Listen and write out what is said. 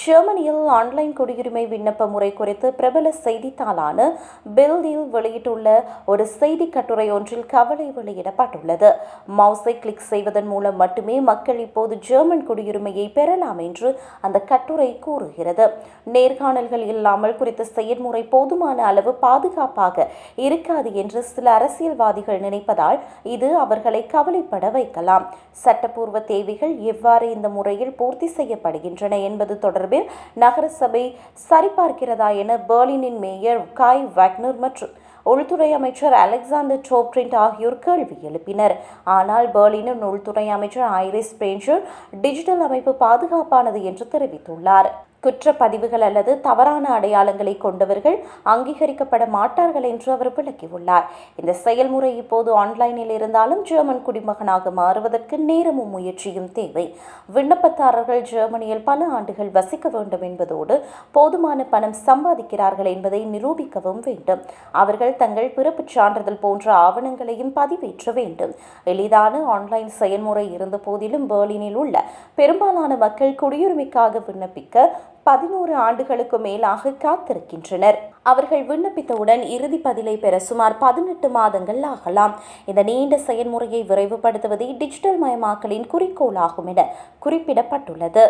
ஜெர்மனியில் ஆன்லைன் குடியுரிமை விண்ணப்ப முறை குறித்து பிரபல செய்தித்தாளான பில்டில் வெளியிட்டுள்ள ஒரு செய்தி கட்டுரை ஒன்றில் கவலை வெளியிடப்பட்டுள்ளது. மவுஸை கிளிக் செய்வதன் மூலம் மட்டுமே மக்கள் இப்போது ஜெர்மன் குடியுரிமையை பெறலாம் என்று அந்த கட்டுரை கூறுகிறது. நேர்காணல்கள் இல்லாமல் குறித்த செயல்முறை போதுமான அளவு பாதுகாப்பாக இருக்காது என்று சில அரசியல்வாதிகள் நினைப்பதால் இது அவர்களை கவலைப்பட வைக்கலாம். சட்டப்பூர்வ தேவைகள் எவ்வாறு இந்த முறையில் பூர்த்தி செய்யப்படுகின்றன என்பது தொடர்பில் நகரசபை சரிபார்க்கிறதா என பெர்லினின் மேயர் காய் வேக்னர் மற்றும் உள்துறை அமைச்சர் அலெக்சாண்டர் டோப்ரிண்ட் ஆகியோர் கேள்வி எழுப்பினர். ஆனால் பெர்லினின் உள்துறை அமைச்சர் ஐரிஸ் பிரேஞ்சர் டிஜிட்டல் அமைப்பு பாதுகாப்பானது என்று தெரிவித்துள்ளார். குற்றப்பதிவுகள் அல்லது தவறான அடையாளங்களை கொண்டவர்கள் அங்கீகரிக்கப்பட மாட்டார்கள் என்று அவர் விளக்கியுள்ளார். இந்த செயல்முறை இப்போது ஆன்லைனில் இருந்தாலும் ஜெர்மன் குடிமகனாக மாறுவதற்கு நேரமும் முயற்சியும் தேவை. விண்ணப்பதாரர்கள் ஜெர்மனியில் பல ஆண்டுகள் வசிக்க வேண்டும் என்பதோடு போதுமான பணம் சம்பாதிக்கிறார்கள் என்பதை நிரூபிக்கவும் வேண்டும். அவர்கள் தங்கள் பிறப்பு சான்றிதழ் போன்ற ஆவணங்களையும் பதிவேற்ற வேண்டும். எளிதான ஆன்லைன் செயல்முறை இருந்த போதிலும் பெர்லினில் உள்ள பெரும்பாலான மக்கள் குடியுரிமைக்காக விண்ணப்பிக்க பதினோரு ஆண்டுகளுக்கு மேலாக காத்திருக்கின்றனர். அவர்கள் விண்ணப்பித்தவுடன் இறுதி பதிலை பெற சுமார் பதினெட்டு மாதங்கள் ஆகலாம். இந்த நீண்ட செயல்முறையை விரைவுபடுத்துவதே டிஜிட்டல் மயமாக்கலின் குறிக்கோளாகும் என குறிப்பிடப்பட்டுள்ளது.